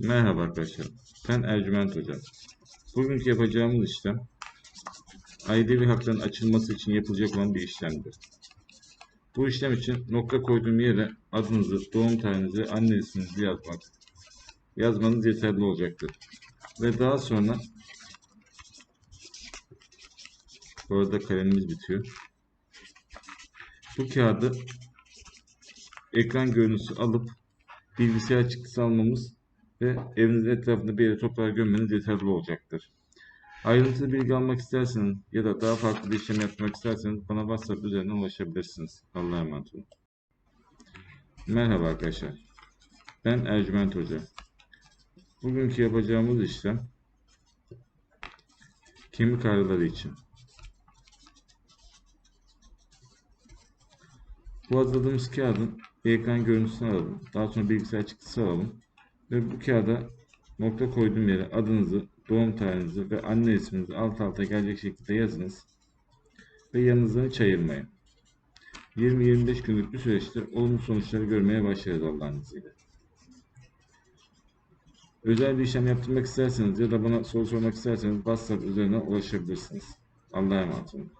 Merhaba arkadaşlar. Ben Ercüment Hoca. Bugünkü yapacağımız işlem ailevi hakların açılması için yapılacak olan bir işlemdir. Bu işlem için nokta koyduğum yere adınızı, doğum tarihinizi anne isminizi yazmak, yazmanız yeterli olacaktır. Ve daha sonra bu arada kalemimiz bitiyor. Bu kağıdı ekran görüntüsü alıp bilgisayar çıktısı almamız ve evinizin etrafında bir yere toprağa gömmeniz yeterli olacaktır. Ayrıntılı bilgi almak isterseniz ya da daha farklı bir işlem yapmak isterseniz bana WhatsApp üzerinden ulaşabilirsiniz. Allah'a emanet olun. Merhaba arkadaşlar. Ben Ercüment Hoca. Bugünkü yapacağımız işlem kemik ağrıları için. Bu hazırladığımız kağıdın ekran görüntüsünü alalım. Daha sonra bilgisayar çıktısı alalım. Ve bu kağıda nokta koyduğum yere adınızı, doğum tarihinizi ve anne isminizi alt alta gelecek şekilde yazınız. Ve yanınızdan hiç ayırmayın. 20-25 günlük bir süreçte olumlu sonuçları görmeye başlarız Allah'ın izniyle. Özel bir işlem yaptırmak isterseniz ya da bana soru sormak isterseniz WhatsApp üzerinden ulaşabilirsiniz. Allah'a emanet olun.